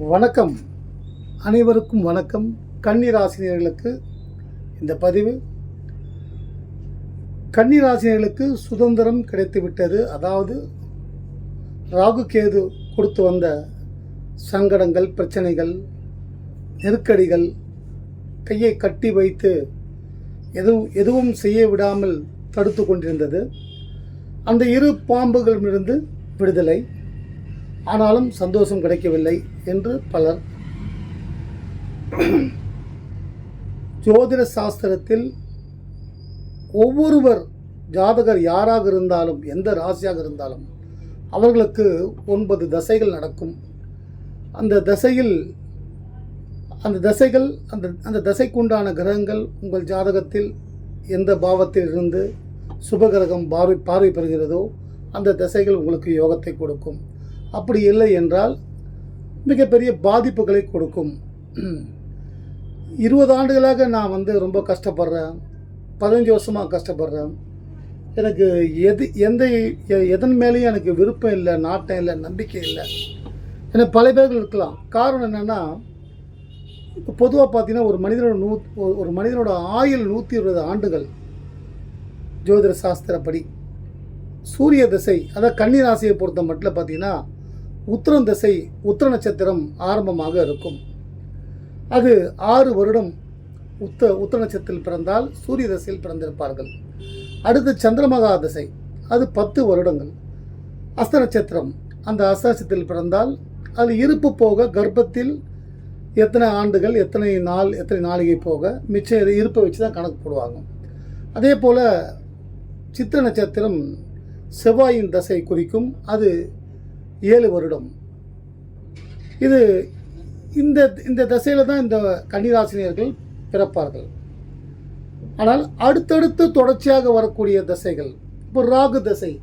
வணக்கம். அனைவருக்கும் வணக்கம். கன்னிராசினியர்களுக்கு இந்த பதிவு. கன்னிராசினியர்களுக்கு சுதந்திரம் கிடைத்துவிட்டது. அதாவது ராகு கேது கொடுத்து வந்த சங்கடங்கள் பிரச்சனைகள் நெருக்கடிகள் கையை கட்டி வைத்து எதுவும் எதுவும் செய்ய விடாமல் தடுத்து கொண்டிருந்தது. அந்த இரு பாம்புகளிலிருந்து விடுதலை. ஆனாலும் சந்தோஷம் கிடைக்கவில்லை என்று பலர் ஜோதிட சாஸ்திரத்தில் ஒவ்வொருவர் ஜாதகர் யாராக இருந்தாலும் எந்த ராசியாக இருந்தாலும் அவர்களுக்கு ஒன்பது தசைகள் நடக்கும். அந்த தசையில் அந்த தசைகள் அந்த அந்த தசைக்குண்டான கிரகங்கள் உங்கள் ஜாதகத்தில் எந்த பாவத்தில் இருந்து சுபகிரகம் பார்வை பார்வை பெறுகிறதோ அந்த தசைகள் உங்களுக்கு யோகத்தை கொடுக்கும். அப்படி இல்லை என்றால் மிகப்பெரிய பாதிப்புகளை கொடுக்கும். இருபது ஆண்டுகளாக நான் வந்து ரொம்ப கஷ்டப்படுறேன். பதினஞ்சு வருஷமாக கஷ்டப்படுறேன். எனக்கு எது எந்த எ- எதன் மேலேயும் எனக்கு விருப்பம் இல்லை நாட்டம் இல்லை நம்பிக்கை இல்லை. ஏன்னா பல பேர்கள் இருக்கலாம். காரணம் என்னென்னா இப்போ பொதுவாக பார்த்தீங்கன்னா ஒரு மனிதனோட நூ ஒரு- ஒரு மனிதனோட ஆயுள் நூற்றி இருபது ஆண்டுகள். ஜோதிட சாஸ்திரப்படி. சூரிய திசை அதாவது கன்னி ராசியை பொறுத்த மட்டும் பார்த்தீங்கன்னா உத்திரம் திசை உத்திர நட்சத்திரம் ஆரம்பமாக இருக்கும். அது ஆறு வருடம் உத்த உத்திர நட்சத்திரத்தில் பிறந்தால் சூரிய திசையில் பிறந்திருப்பார்கள். அடுத்து சந்திரமகா திசை அது பத்து வருடங்கள். அஸ்த நட்சத்திரம் அந்த அஸ்த நட்சத்திரத்தில் பிறந்தால் அது இருப்பு போக கர்ப்பத்தில் எத்தனை ஆண்டுகள் எத்தனை நாள் எத்தனை நாளிகை போக மிச்சம் இருப்பை வச்சு தான் கணக்கு போடுவாங்க. அதே போல் சித்திர நட்சத்திரம் செவ்வாயின் தசை குறிக்கும் அது ஏழு வருடம். இது இந்த இந்த தசையில் தான் இந்த கன்னிராசினியர்கள் பிறப்பார்கள். ஆனால் அடுத்தடுத்து தொடர்ச்சியாக வரக்கூடிய தசைகள் இப்போ ராகு தசை.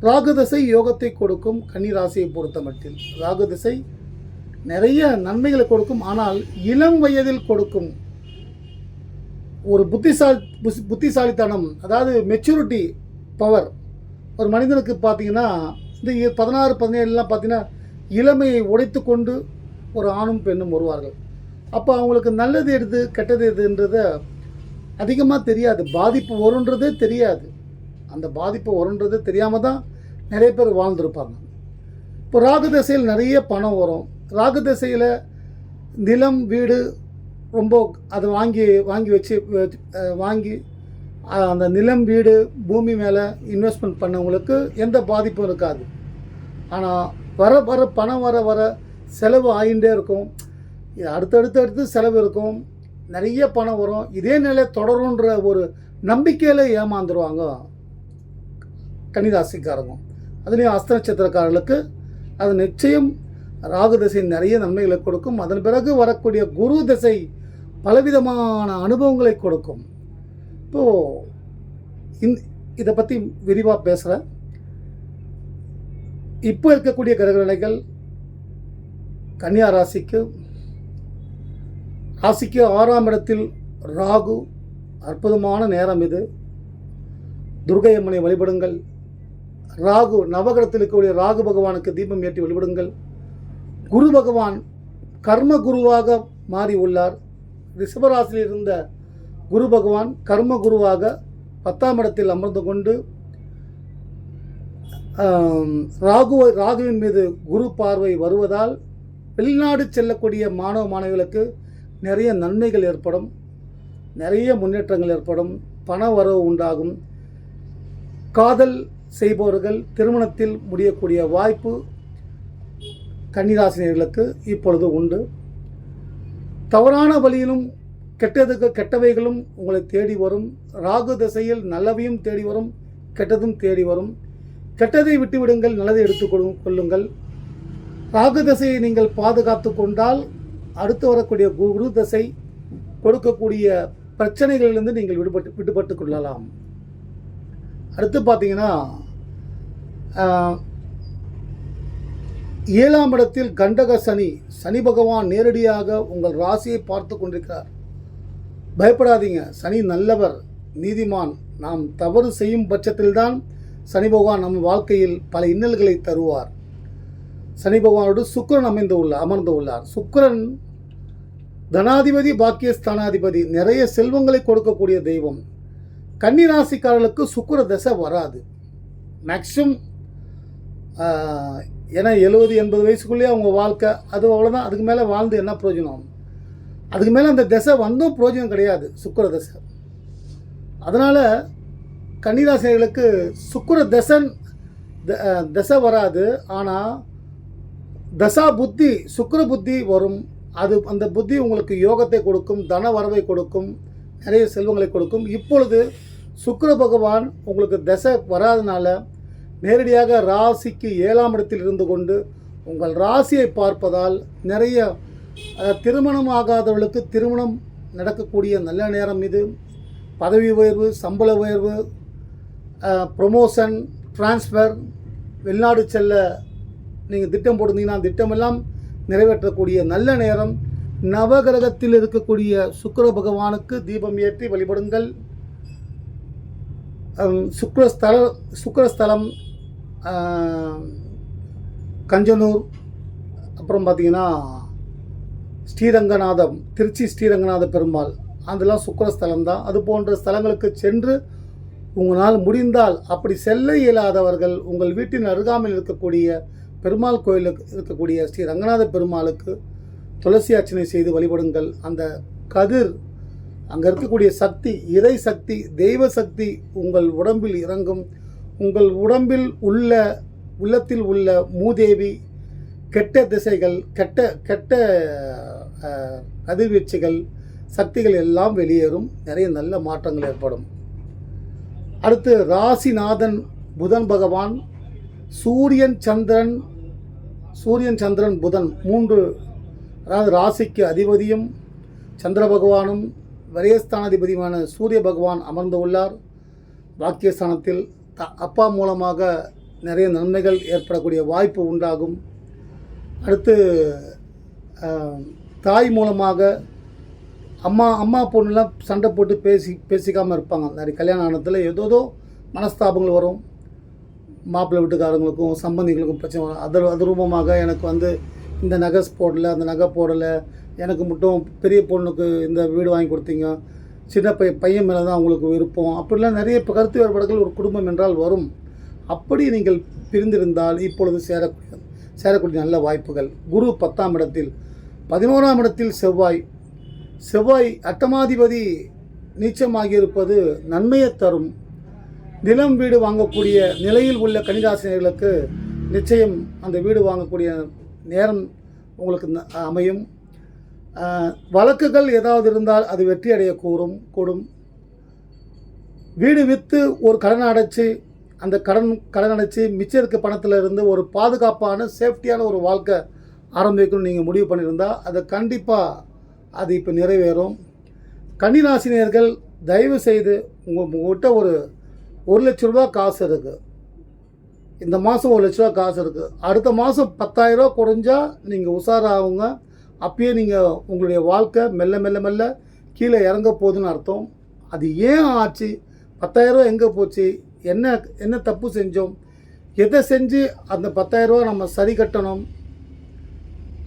ராகு தசை யோகத்தை கொடுக்கும் கன்னிராசியை பொறுத்த மட்டில். ராகு திசை நிறைய நன்மைகளை கொடுக்கும் ஆனால் இளம் வயதில் கொடுக்கும் ஒரு புத்திசாலி புஸ்- புத்திசாலித்தனம் அதாவது மெச்சூரிட்டி பவர் ஒரு மனிதனுக்கு பார்த்தீங்கன்னா இந்த இ- பதினாறு பதினேழுலாம் பார்த்தீங்கன்னா இளமையை உடைத்து கொண்டு ஒரு ஆணும் பெண்ணும் வருவார்கள். அப்போ அவங்களுக்கு நல்லது எது கெட்டது எதுன்றத அதிகமாக தெரியாது. பாதிப்பு வருன்றதே தெரியாது. அந்த பாதிப்பு வருன்றதே தெரியாமல் தான் நிறைய பேர் வாழ்ந்துருப்பாங்க. இப்போ ராகு திசையில் நிறைய பணம் வரும். ராகு திசையில் நிலம் வீடு ரொம்ப அதை வாங்கி வாங்கி வச்சு வச்சு- வாங்கி அந்த நிலம் வீடு பூமி மேலே இன்வெஸ்ட்மெண்ட் பண்ணவங்களுக்கு எந்த பாதிப்பும் இருக்காது. ஆனால் வர வர பணம் வர வர செலவு ஆகிட்டே இருக்கும். இது அடுத்தடுத்து அடுத்து செலவு இருக்கும். நிறைய பணம் வரும். இதே நிலை தொடருன்ற ஒரு நம்பிக்கையில் ஏமாந்துருவாங்க கன்னிராசிக்காரங்க அதுலேயும் அஸ்த நட்சத்திரக்காரர்களுக்கு அது நிச்சயம் ராகு திசை நிறைய நன்மைகளை கொடுக்கும். அதன் பிறகு வரக்கூடிய குரு திசை பலவிதமான அனுபவங்களை கொடுக்கும். இப்போது இந் இதை பற்றி விரிவாக பேசுகிறேன் இப்போ இருக்கக்கூடிய கிரகநிலைகள் கன்னியா ராசிக்கு ராசிக்கு ஆறாம் இடத்தில் ராகு அற்புதமான நேரம் இது. துர்கை அம்மனை வழிபடுங்கள். ராகு நவகிரகத்தில் இருக்கக்கூடிய ராகு பகவானுக்கு தீபம் ஏற்றி வழிபடுங்கள். குரு பகவான் கர்ம குருவாக மாறி உள்ளார். ரிஷபராசியில் இருந்த குரு பகவான் கர்ம குருவாக பத்தாம் இடத்தில் அமர்ந்து கொண்டு ராகு ராகுவின் மீது குரு பார்வை வருவதால் வெளிநாடு செல்லக்கூடிய மாணவ மாணவிகளுக்கு நிறைய நன்மைகள் ஏற்படும் நிறைய முன்னேற்றங்கள் ஏற்படும் பண வரவு உண்டாகும். காதல் செய்பவர்கள் திருமணத்தில் முடியக்கூடிய வாய்ப்பு கன்னிராசினியர்களுக்கு இப்பொழுது உண்டு. தவறான வழியிலும் கெட்டதுக்கு கெட்டவைகளும் உங்களை தேடி வரும். ராகு திசையில் நல்லவையும் தேடி வரும். கெட்டதும் தேடி வரும். கெட்டதை விட்டுவிடுங்கள் நல்லதை எடுத்துக் கொள்ளுங்கள். ராகு திசையை நீங்கள் பாதுகாத்து கொண்டால் அடுத்து வரக்கூடிய குரு திசை கொடுக்கக்கூடிய பிரச்சனைகளிலிருந்து நீங்கள் விடுபட்டு விடுபட்டு கொள்ளலாம். அடுத்து பார்த்தீங்கன்னா ஏழாம் இடத்தில் கண்டக சனி. சனி பகவான் நேரடியாக உங்கள் ராசியை பார்த்து கொண்டிருக்கிறார். பயப்படாதீங்க. சனி நல்லவர் நீதிமான். நாம் தவறு செய்யும் பட்சத்தில்தான் சனி பகவான் நம் வாழ்க்கையில் பல இன்னல்களை தருவார். சனி பகவானோடு சுக்கிரன் அமைந்து உள்ள அமர்ந்து உள்ளார். சுக்கிரன் தனாதிபதி பாக்கியஸ்தானாதிபதி நிறைய செல்வங்களை கொடுக்கக்கூடிய தெய்வம். கன்னிராசிக்காரர்களுக்கு சுக்கர தசை வராது. மேக்ஸிமம் ஏன்னா எழுபது எண்பது வயசுக்குள்ளேயே அவங்க வாழ்க்கை அது அவ்வளோதான் அதுக்கு மேலே வாழ்ந்து என்ன பிரயோஜனம்? அதுக்கு மேலே அந்த திசை வந்தும் பிரயோஜனம் கிடையாது சுக்கர தசை. அதனால் கன்னிராசிகளுக்கு சுக்கர தசன் த- வராது. ஆனால் தசா புத்தி சுக்கிர புத்தி வரும். அது அந்த புத்தி உங்களுக்கு யோகத்தை கொடுக்கும் தன வரவை கொடுக்கும் நிறைய செல்வங்களை கொடுக்கும். இப்பொழுது சுக்கர பகவான் உங்களுக்கு தசை வராதனால நேரடியாக ராசிக்கு ஏழாம் இடத்தில் இருந்து கொண்டு உங்கள் ராசியை பார்ப்பதால் நிறைய திருமணம் ஆகாதவர்களுக்கு திருமணம் நடக்கக்கூடிய நல்ல நேரம் இது. பதவி உயர்வு சம்பள உயர்வு ப்ரொமோஷன் ட்ரான்ஸ்ஃபர் வெளிநாடு செல்ல நீங்கள் திட்டம் போட்டிருந்தீங்கன்னா திட்டமெல்லாம் நிறைவேற்றக்கூடிய நல்ல நேரம். நவகிரகத்தில் இருக்கக்கூடிய சுக்கர பகவானுக்கு தீபம் ஏற்றி வழிபடுங்கள். சுக்கரஸ்தல சுக்கரஸ்தலம் கஞ்சனூர் அப்புறம் பார்த்தீங்கன்னா ஸ்ரீரங்கநாதம் திருச்சி ஸ்ரீரங்கநாத பெருமாள். அதெல்லாம் சுக்கிரஸ்தலம் தான் அது போன்ற ஸ்தலங்களுக்கு சென்று உங்களால் முடிந்தால் அப்படி செல்ல இயலாதவர்கள் உங்கள் வீட்டின் அருகாமையில் இருக்கக்கூடிய பெருமாள் கோயிலுக்கு இருக்கக்கூடிய ஸ்ரீ ரங்கநாத பெருமாளுக்கு துளசி அர்ச்சனை செய்து வழிபடுங்கள். அந்த கதிர் அங்கே இருக்கக்கூடிய சக்தி இறை சக்தி தெய்வ சக்தி உங்கள் உடம்பில் இறங்கும். உங்கள் உடம்பில் உள்ள உள்ளத்தில் உள்ள மூதேவி கெட்ட திசைகள் கெட்ட கெட்ட கதிர்வீச்சுகள் சக்திகள் எல்லாம் வெளியேறும். நிறைய நல்ல மாற்றங்கள் ஏற்படும். அடுத்து ராசிநாதன் புதன் பகவான் சூரியன் சந்திரன் சூரியன் சந்திரன் புதன் மூன்று அதாவது ராசிக்கு அதிபதியும் சந்திர பகவானும் விரயஸ்தானாதிபதியுமான சூரிய பகவான் அமர்ந்து உள்ளார். பாக்கியஸ்தானத்தில் த அப்பா மூலமாக நிறைய நன்மைகள் ஏற்படக்கூடிய வாய்ப்பு உண்டாகும். அடுத்து தாய் மூலமாக அம்மா அம்மா பொண்ணுலாம் சண்டை போட்டு பேசி பேசிக்காமல் இருப்பாங்க. நிறைய கல்யாண ஆனத்தில் ஏதோதோ மனஸ்தாபங்கள் வரும். மாப்பிள்ளை வீட்டுக்காரங்களுக்கும் சம்பந்திகளுக்கும் பிரச்சனை வரும். அது அது ரூபமாக எனக்கு வந்து இந்த நகை போடலை அந்த நகை போடலை. எனக்கு மட்டும் பெரிய பொண்ணுக்கு இந்த வீடு வாங்கி கொடுத்தீங்க. சின்ன பைய பையன் மேலே தான் அவங்களுக்கு விருப்பம். அப்படிலாம் நிறைய இப்போ கருத்து வேறுபாடுகள் ஒரு குடும்பம் என்றால் வரும். அப்படி நீங்கள் பிரிந்திருந்தால் இப்பொழுது சேரக்கூடிய சேரக்கூடிய நல்ல வாய்ப்புகள். குரு பத்தாம் இடத்தில் பதினோராம் இடத்தில் செவ்வாய். செவ்வாய் அட்டமாதிபதி நீச்சமாகியிருப்பது நன்மையை தரும். நிலம் வீடு வாங்கக்கூடிய நிலையில் உள்ள கன்னிராசினியர்களுக்கு நிச்சயம் அந்த வீடு வாங்கக்கூடிய நேரம் உங்களுக்கு ந- அமையும். வழக்குகள் ஏதாவது இருந்தால் அது வெற்றி அடைய கூறும் கூடும். வீடு விற்று ஒரு கடன் அடைச்சி அந்த கடன் கடன் அடைச்சி மிச்சம் இருக்க பணத்தில் இருந்து ஒரு பாதுகாப்பான சேஃப்டியான ஒரு வாழ்க்கை ஆரம்பிக்கணும்னு நீங்கள் முடிவு பண்ணியிருந்தால் அது கண்டிப்பாக அது இப்போ நிறைவேறும். கன்னிராசினியர்கள் தயவு செய்து உங்கள் உங்கள்கிட்ட ஒரு ஒரு லட்ச ரூபா காசு இருக்குது இந்த மாதம் ஒரு லட்ச ரூபா காசு இருக்குது அடுத்த மாதம் பத்தாயிரரூபா குறைஞ்சா நீங்கள் உஷாராகுங்க. அப்பயே நீங்கள் உங்களுடைய வாழ்க்கை மெல்ல மெல்ல மெல்ல கீழே இறங்க போகுதுன்னு அர்த்தம். அது ஏன் ஆச்சு? பத்தாயிரரூபா எங்கே போச்சு? என்ன என்ன தப்பு செஞ்சோம்? எதை செஞ்சு அந்த பத்தாயிரரூபா நம்ம சரி கட்டணும்?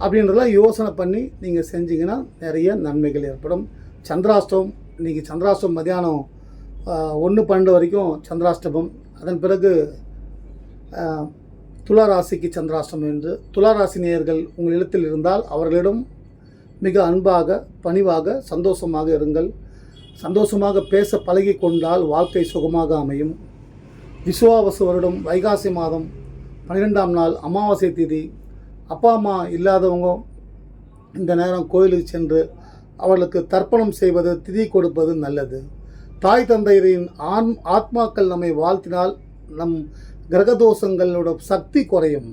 அப்படின்றதெல்லாம் யோசனை பண்ணி நீங்கள் செஞ்சீங்கன்னா நிறைய நன்மைகள் ஏற்படும். சந்திராஷ்டமம் இன்றைக்கி சந்திராஷ்டமம் மதியானம் ஒன்று பன்னெண்டு வரைக்கும் சந்திராஷ்டமம். அதன் பிறகு துளாராசிக்கு ராசிக்கு சந்திராஷ்டமம் என்று. துளாராசினியர்கள் நேயர்கள் உங்கள் இல்லத்தில் இருந்தால் அவர்களிடம் மிக அன்பாக பணிவாக சந்தோஷமாக இருங்கள். சந்தோஷமாக பேச பழகி கொண்டால் வாழ்க்கை சுகமாக அமையும். விசுவாவசு வருடம் வைகாசி மாதம் பன்னிரெண்டாம் நாள் அமாவாசை திதி அப்பா அம்மா இல்லாதவங்க இந்த நேரம் கோயிலுக்கு சென்று அவர்களுக்கு தர்ப்பணம் செய்வது திதி கொடுப்பது நல்லது. தாய் தந்தையரின் ஆன் ஆத்மாக்கள் நம்மை வாழ்த்தினால் நம் கிரகதோஷங்களோட சக்தி குறையும்.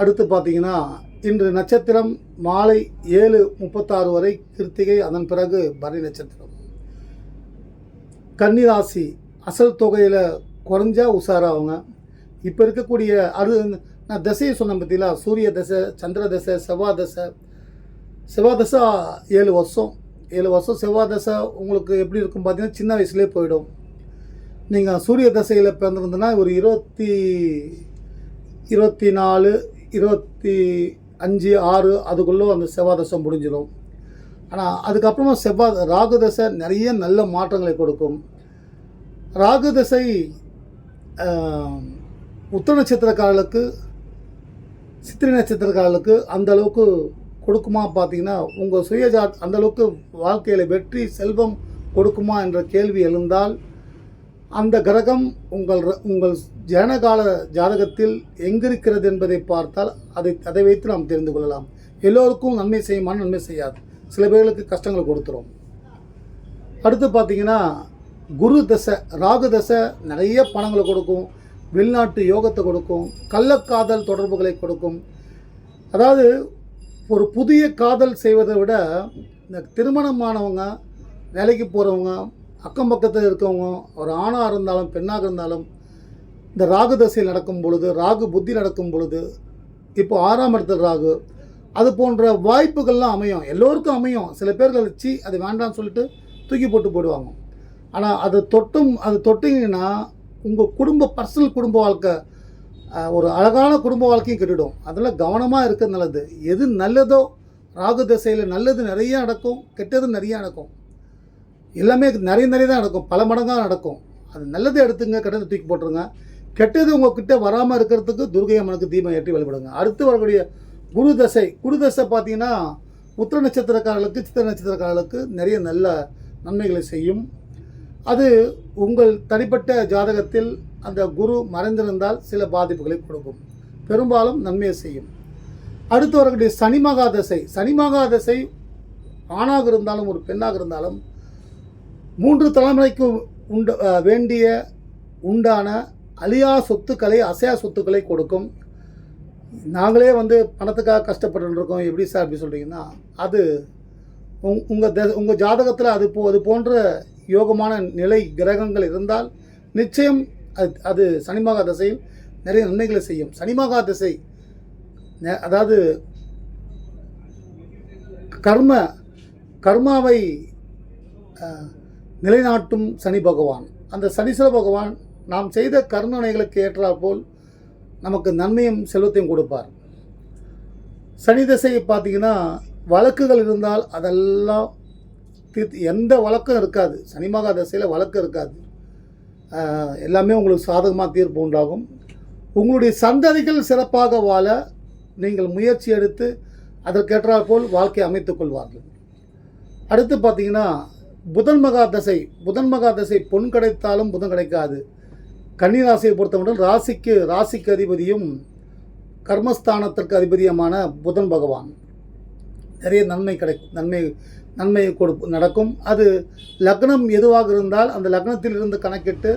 அடுத்து பார்த்தீங்கன்னா இன்று நட்சத்திரம் மாலை ஏழு முப்பத்தாறு வரை கிருத்திகை அதன் பிறகு பரணி நட்சத்திரம். கன்னிராசி அசல் தொகையில் குறைஞ்சா உஷாராகுங்க. இப்போ இருக்கக்கூடிய அறு நான் திசையை சொன்னேன் பார்த்தீங்களா சூரிய தசை சந்திர தசை செவ்வாய் தசை. செவ்வாய் தசை ஏழு வருஷம். ஏழு வருஷம் செவ்வாய் தசை உங்களுக்கு எப்படி இருக்கும் பார்த்தீங்கன்னா சின்ன வயசுலேயே போயிடும். நீங்கள் சூரிய தசையில் பிறந்திருந்தனா ஒரு இருபத்தி இருபத்தி நாலு இருபத்தி அஞ்சு ஆறு அதுக்குள்ளே அந்த செவ்வாய் தசை முடிஞ்சிடும். ஆனால் அதுக்கப்புறமா செவ்வாய் ராகு தசை நிறைய நல்ல மாற்றங்களை கொடுக்கும். ராகு தசை உத்திர நட்சத்திரக்காரர்களுக்கு சித்திரை நட்சத்திரக்காரர்களுக்கு அந்த அளவுக்கு கொடுக்குமா பார்த்தீங்கன்னா உங்கள் சுயஜா அந்தளவுக்கு வாழ்க்கையில் வெற்றி செல்வம் கொடுக்குமா என்ற கேள்வி எழுந்தால் அந்த கிரகம் உங்கள் ர- உங்கள் ஜனகால ஜாதகத்தில் எங்கிருக்கிறது என்பதை பார்த்தால் அதை அதை வைத்து நாம் தெரிந்து கொள்ளலாம். எல்லோருக்கும் நன்மை செய்யுமா நன்மை செய்யாது. சில பேர்களுக்கு கஷ்டங்களை கொடுத்துரும். அடுத்து பார்த்தீங்கன்னா குரு தசை ராகு தசை நிறைய பணங்களை கொடுக்கும். வெளிநாட்டு யோகத்தை கொடுக்கும் கள்ளக்காதல் தொடர்புகளை கொடுக்கும். அதாவது ஒரு புதிய காதல் செய்வதை விட இந்த திருமணமானவங்க வேலைக்கு போகிறவங்க அக்கம் பக்கத்தில் இருக்கவங்க ஒரு ஆணாக இருந்தாலும் பெண்ணாக இருந்தாலும் இந்த ராகு தசையில் நடக்கும் பொழுது ராகு புத்தி நடக்கும் பொழுது இப்போ ஆறாம் இடத்துல ராகு அது போன்ற வாய்ப்புகள்லாம் அமையும். எல்லோருக்கும் அமையும். சில பேர்கள் சி அது வேண்டாம்னு சொல்லிட்டு தூக்கி போட்டு போயிடுவாங்க. ஆனால் அது தொட்டும் அது தொட்டிங்கன்னா உங்கள் குடும்ப பர்சனல் குடும்ப வாழ்க்கை ஒரு அழகான குடும்ப வாழ்க்கையும் கெட்டுடும். அதில் கவனமாக இருக்கிறது நல்லது. எது நல்லதோ ராகு திசையில் நல்லது நிறைய நடக்கும் கெட்டது நிறைய நடக்கும். எல்லாமே நிறைய நிறைய தான் நடக்கும். பல மடங்காக நடக்கும். அது நல்லது எடுத்துங்க கெட்டதை தூக்கி போட்டுருங்க. கெட்டது உங்ககிட்ட வராமல் இருக்கிறதுக்கு துர்கை அம்மனுக்கு தீபம் ஏற்றி வழிபடுங்க. அடுத்து வரக்கூடிய குரு தசை. குரு தசை பார்த்தீங்கன்னா உத்திர நட்சத்திரக்காரர்களுக்கு சித்திர நட்சத்திரக்காரர்களுக்கு நிறைய நல்ல நன்மைகளை செய்யும். அது உங்கள் தனிப்பட்ட ஜாதகத்தில் அந்த குரு மறைந்திருந்தால் சில பாதிப்புகளை கொடுக்கும். பெரும்பாலும் நன்மையை செய்யும். அடுத்து வரக்கூடிய சனி மகா தசை. சனி மகா தசை ஆணாக இருந்தாலும் ஒரு பெண்ணாக இருந்தாலும் மூன்று தலைமுறைக்கு உண்ட வேண்டிய உண்டான அழியா சொத்துக்களை அசையா சொத்துக்களை கொடுக்கும். நாங்களே வந்து பணத்துக்காக கஷ்டப்பட்டு இருக்கோம். எப்படி சார் அப்படி சொல்கிறீங்கன்னா அது உங் உங்கள் த உங்கள் ஜாதகத்தில் அது போ அது போன்ற யோகமான நிலை கிரகங்கள் இருந்தால் நிச்சயம் அது அது சனிமகா திசையில் நிறைய நன்மைகளை செய்யும். சனிமகா திசை அதாவது கர்ம கர்மாவை நிலைநாட்டும் சனி பகவான். அந்த சனீஸ்வர பகவான் நாம் செய்த கர்மனைகளுக்கு ஏற்றாற்போல் நமக்கு நன்மையும் செல்வத்தையும் கொடுப்பார். சனி திசையை பார்த்தீங்கன்னா வழக்குகள் இருந்தால் அதெல்லாம் தீர்த்து எந்த வழக்கம் இருக்காது. சனி மகா வழக்கம் இருக்காது. எல்லாமே உங்களுக்கு சாதகமாக தீர்ப்பு உண்டாகும். உங்களுடைய சந்ததிகள் சிறப்பாக வாழ நீங்கள் முயற்சி எடுத்து அதற்கேற்றாற்போல் வாழ்க்கை அமைத்துக் கொள்வார்கள். அடுத்து பார்த்தீங்கன்னா புதன் மகா தசை புதன் மகா தசை பொன் கிடைத்தாலும் புதன் கிடைக்காது. கன்னி ராசியை பொறுத்தவரை ராசிக்கு ராசிக்கு அதிபதியும் கர்மஸ்தானத்திற்கு அதிபதியுமான புதன் பகவான். நிறைய நன்மை கிடைக்கும் நன்மை நன்மையை கொடுப்பு நடக்கும். அது லக்னம் எதுவாக இருந்தால் அந்த லக்னத்தில் இருந்து கணக்கிட்டு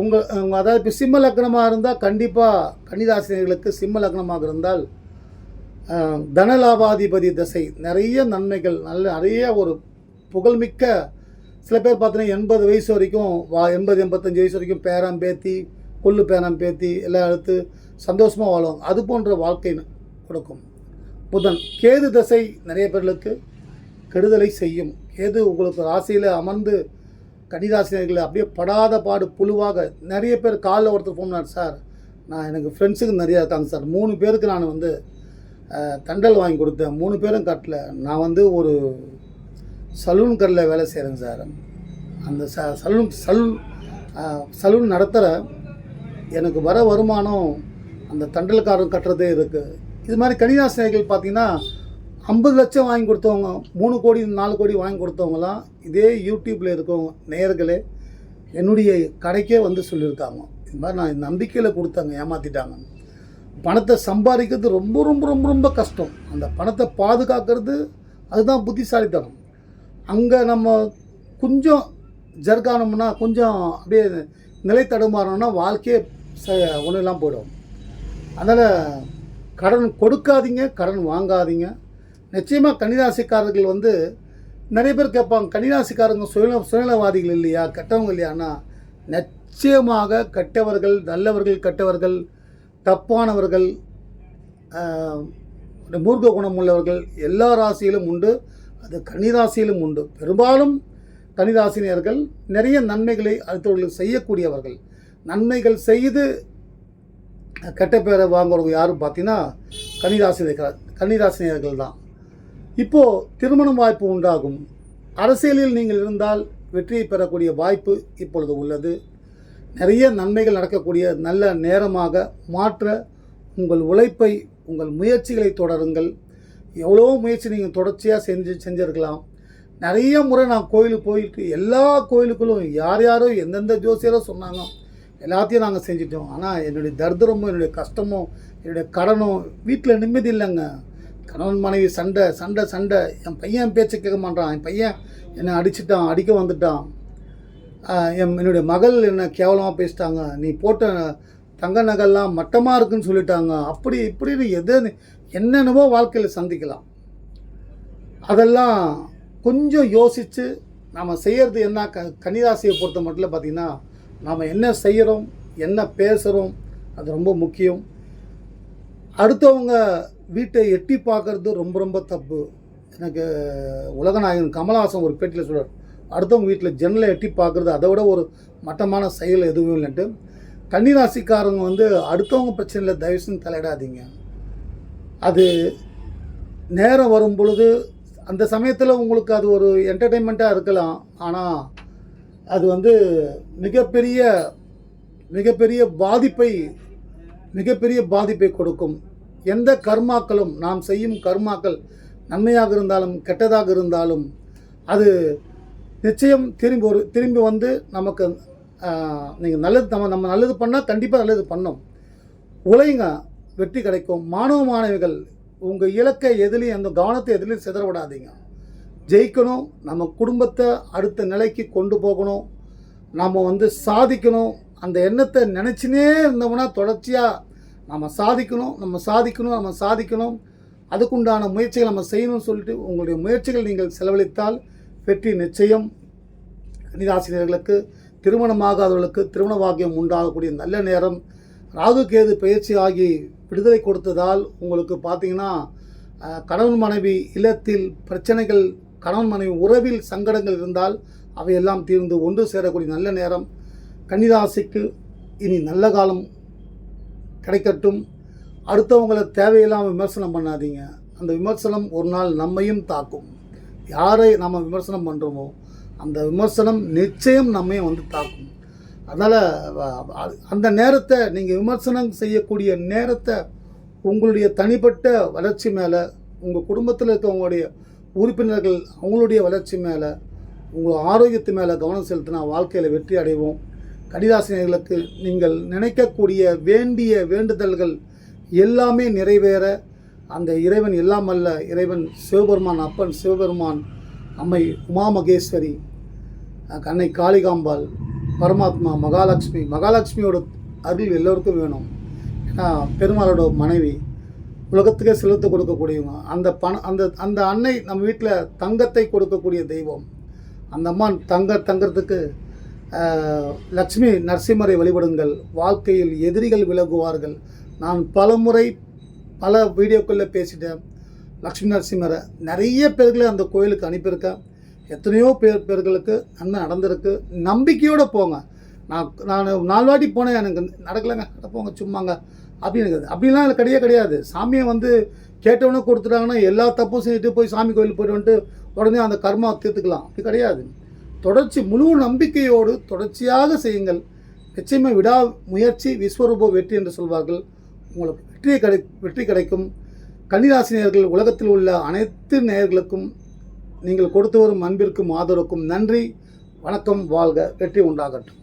உங்கள் அதாவது இப்போ சிம்ம லக்னமாக இருந்தால் கண்டிப்பாக கன்னிராசினியர்களுக்கு சிம்ம லக்னமாக இருந்தால் தனலாபாதிபதி திசை நிறைய நன்மைகள் நல்ல நிறைய ஒரு புகழ்மிக்க சில பேர் பார்த்தீங்கன்னா எண்பது வயசு வரைக்கும் வா எண்பது எண்பத்தஞ்சு வயசு வரைக்கும் பேரம் பேத்தி கொள்ளு பேரம் பேத்தி எல்லாம் எடுத்து சந்தோஷமாக வாழ்வாங்க. அது போன்ற வாழ்க்கை கொடுக்கும். புதன் கேது தசை நிறைய பேர்களுக்கு கெடுதலை செய்யும். கேது உங்களுக்கு ராசியில் அமர்ந்து கன்னிராசினியர்களை அப்படியே படாத பாடு புழுவாக நிறைய பேர் காலில் ஒருத்தர் ஃபோன் சார் நான் எனக்கு ஃப்ரெண்ட்ஸுக்கு நிறையா இருக்காங்க சார். மூணு பேருக்கு நான் வந்து தண்டல் வாங்கி கொடுத்தேன். மூணு பேரும் கட்டல. நான் வந்து ஒரு சலூன் கடையில் வேலை செய்கிறேங்க சார். அந்த ச சலூன் சலூன் சலூன் நடத்துகிற எனக்கு வர வருமானம் அந்த தண்டல்காரன் கட்டுறதே இருக்குது இது மாதிரி கன்னிராசினர்கள் பார்த்திங்கன்னா ஐம்பது லட்சம் வாங்கி கொடுத்தவங்க மூணு கோடி நாலு கோடி வாங்கி கொடுத்தவங்களாம் இதே யூடியூப்பில் இருக்கவங்க நேயர்களே என்னுடைய கடைக்கே வந்து சொல்லியிருக்காங்க. இது மாதிரி நான் நம்பிக்கையில் கொடுத்தாங்க ஏமாற்றிட்டாங்க பணத்தை சம்பாதிக்கிறது ரொம்ப ரொம்ப ரொம்ப ரொம்ப கஷ்டம். அந்த பணத்தை பாதுகாக்கிறது அதுதான் புத்திசாலித்தனம். அங்கே நம்ம கொஞ்சம் ஜர்கானோம்னா கொஞ்சம் அப்படியே நிலை தடுமாறோம்னா வாழ்க்கையே ச ஒன்றுலாம் போயிடும். அதனால் கடன் கொடுக்காதீங்க கடன் வாங்காதீங்க. நிச்சயமாக கன்னிராசிக்காரர்கள் வந்து நிறைய பேர் கேட்பாங்க கன்னிராசிக்காரங்க சுயநல சுயநலவாதிகள் இல்லையா? கெட்டவங்க இல்லையான்னா நிச்சயமாக கெட்டவர்கள் நல்லவர்கள் கெட்டவர்கள் தப்பானவர்கள் மூர்க்க குணம் உள்ளவர்கள் எல்லா ராசியிலும் உண்டு. அது கன்னிராசியிலும் உண்டு. பெரும்பாலும் கன்னிராசினியர்கள் நிறைய நன்மைகளை அடுத்தவர்களுக்கு செய்யக்கூடியவர்கள். நன்மைகள் செய்து கெட்ட பேரை வாங்குறவங்க யாரும் பார்த்தீங்கன்னா கன்னிராசினியர்கள் கன்னிராசினியர்கள் தான். இப்போது திருமணம் வாய்ப்பு உண்டாகும். அரசியலில் நீங்கள் இருந்தால் வெற்றியை பெறக்கூடிய வாய்ப்பு இப்பொழுது உள்ளது. நிறைய நன்மைகள் நடக்கக்கூடிய நல்ல நேரமாக மாற்ற உங்கள் உழைப்பை உங்கள் முயற்சிகளை தொடருங்கள். எவ்வளோ முயற்சி நீங்கள் தொடர்ச்சியாக செஞ்சு செஞ்சுருக்கலாம். நிறைய முறை நான் கோயிலுக்கு போயிட்டு எல்லா கோயிலுக்குள்ளும் யார் யாரோ எந்தெந்த ஜோசியரோ சொன்னாங்க. எல்லாத்தையும் நாங்கள் செஞ்சிட்டோம். ஆனால் என்னுடைய தரித்திரமும் என்னுடைய கஷ்டமும் என்னுடைய கடனும் வீட்டில் நிம்மதி இல்லைங்க. கணவன் மனைவி சண்டை சண்டை சண்டை. என் பையன் பேச்சை கேட்க மாட்டான். என் பையன் என்னை அடிச்சிட்டான் அடிக்க வந்துட்டான். என் என்னுடைய மகள் என்ன கேவலமாக பேசிட்டாங்க. நீ போட்ட தங்க நகைலாம் மட்டமாக இருக்குன்னு சொல்லிட்டாங்க. அப்படி இப்படின்னு எது என்னென்னவோ வாழ்க்கையில் சந்திக்கலாம். அதெல்லாம் கொஞ்சம் யோசித்து நம்ம செய்கிறது என்ன? க கன்னிராசியை பொறுத்த மட்டும் பார்த்திங்கன்னா நாம் என்ன செய்கிறோம் என்ன பேசுகிறோம் அது ரொம்ப முக்கியம். அடுத்தவங்க வீட்டை எட்டி பார்க்கறது ரொம்ப ரொம்ப தப்பு. எனக்கு உலகநாயகன் கமலஹாசன் ஒரு பேட்டியில் சொல்கிறார் அடுத்தவங்க வீட்டில் ஜன்னலை எட்டி பார்க்குறது அதை விட ஒரு மட்டமான செயல் எதுவும் இல்லைன்ட்டு. கன்னிராசிக்காரங்க வந்து அடுத்தவங்க பிரச்சனையில் தயவு தலையிடாதீங்க. அது நேரம் வரும் பொழுது அந்த சமயத்தில் உங்களுக்கு அது ஒரு என்டர்டெயின்மெண்ட்டாக இருக்கலாம். ஆனால் அது வந்து மிகப்பெரிய மிகப்பெரிய பாதிப்பை மிகப்பெரிய பாதிப்பை கொடுக்கும். எந்த கர்மாக்களும் நாம் செய்யும் கர்மாக்கள் நன்மையாக இருந்தாலும் கெட்டதாக இருந்தாலும் அது நிச்சயம் திரும்பி ஒரு திரும்பி வந்து நமக்கு நீங்கள் நல்லது நம்ம நம்ம நல்லது பண்ணால் கண்டிப்பாக நல்லது பண்ணோம். உலகங்க வெற்றி கிடைக்கும். மாணவ மாணவிகள் உங்கள் இலக்கை எதிலையும் அந்த கவனத்தை எதிலையும் சிதற விடாதீங்க ஜெயிக்கணும் நம்ம குடும்பத்தை அடுத்த நிலைக்கு கொண்டு போகணும். நம்ம வந்து சாதிக்கணும். அந்த எண்ணத்தை நினச்சினே இருந்தோம்னா தொடர்ச்சியாக நம்ம சாதிக்கணும் நம்ம சாதிக்கணும் நம்ம சாதிக்கணும். அதுக்குண்டான முயற்சிகள் நம்ம செய்யணும்னு சொல்லிட்டு உங்களுடைய முயற்சிகள் நீங்கள் செலவழித்தால் வெற்றி நிச்சயம். கன்னிராசினியர்களுக்கு திருமணமாகாதவர்களுக்கு திருமண பாக்கியம் உண்டாகக்கூடிய நல்ல நேரம். ராகு கேது பயிற்சி ஆகி விடுதலை கொடுத்ததால் உங்களுக்கு பார்த்தீங்கன்னா கணவன் மனைவி இல்லத்தில் பிரச்சனைகள் கணவன் மனைவி உறவில் சங்கடங்கள் இருந்தால் அவையெல்லாம் தீர்ந்து ஒன்று சேரக்கூடிய நல்ல நேரம். கன்னிராசிக்கு இனி நல்ல காலம் கிடைக்கட்டும். அடுத்தவங்களை தேவையில்லாமல் விமர்சனம் பண்ணாதீங்க. அந்த விமர்சனம் ஒரு நாள் நம்மையும் தாக்கும். யாரை நம்ம விமர்சனம் பண்ணுறோமோ அந்த விமர்சனம் நிச்சயம் நம்மையும் வந்து தாக்கும். அதனால் அந்த நேரத்தை நீங்கள் விமர்சனம் செய்யக்கூடிய நேரத்தை உங்களுடைய தனிப்பட்ட வளர்ச்சி மேலே உங்கள் குடும்பத்தில் இருக்கவங்களுடைய உறுப்பினர்கள் அவங்களுடைய வளர்ச்சி மேலே உங்கள் ஆரோக்கியத்து மேலே கவனம் செலுத்தினா வாழ்க்கையில் வெற்றி அடைவோம். கடிதாசினியர்களுக்கு நீங்கள் நினைக்கக்கூடிய வேண்டிய வேண்டுதல்கள் எல்லாமே நிறைவேற அந்த இறைவன் எல்லாம் அல்ல இறைவன் சிவபெருமான் அப்பன் சிவபெருமான் அம்மை உமா மகேஸ்வரி கண்ணை காளிகாம்பாள் பரமாத்மா மகாலட்சுமி. மகாலட்சுமியோட அருள் எல்லோருக்கும் வேணும். ஏன்னா பெருமாளோட மனைவி உலகத்துக்கே செலுத்த கொடுக்கக்கூடியவங்க. அந்த பண அந்த அந்த அன்னை நம்ம வீட்டில் தங்கத்தை கொடுக்கக்கூடிய தெய்வம். அந்த அம்மா தங்க தங்கறதுக்கு லக்ஷ்மி நரசிம்மரை வழிபடுங்கள். வாழ்க்கையில் எதிரிகள் விலகுவார்கள். நான் பலமுறை பல வீடியோக்களில் பேசிட்டேன். லக்ஷ்மி நரசிம்மரை நிறைய பேர்களை அந்த கோயிலுக்கு அனுப்பியிருக்கேன். எத்தனையோ பேர் பேர்களுக்கு நன்மை நடந்திருக்கு. நம்பிக்கையோடு போங்க. நான் நான் நாலு வாட்டி போனேன். எனக்கு நடக்கலைங்க. நடப்போங்க சும்மாங்க. அப்படின்னு அப்படிலாம் எனக்கு கிடையே கிடையாது. சாமியை வந்து கேட்டவனே கொடுத்துட்டாங்கன்னா எல்லா தப்பும் செஞ்சுட்டு போய் சாமி கோயிலுக்கு போயிட்டு வந்துட்டு உடனே அந்த கர்மா தீர்த்துக்கலாம். அப்படி கிடையாது. தொடர்ச்சி முழு நம்பிக்கையோடு தொடர்ச்சியாக செய்யுங்கள். நிச்சயமாக விடா முயற்சி விஸ்வரூப வெற்றி என்று சொல்வார்கள். உங்களுக்கு வெற்றி கிடை வெற்றி கிடைக்கும். கன்னிராசினியர்கள் உலகத்தில் உள்ள அனைத்து நேயர்களுக்கும் நீங்கள் கொடுத்து வரும் அன்பிற்கும் ஆதரவுக்கும் நன்றி. வணக்கம் வாழ்க வெற்றி உண்டாகட்டும்.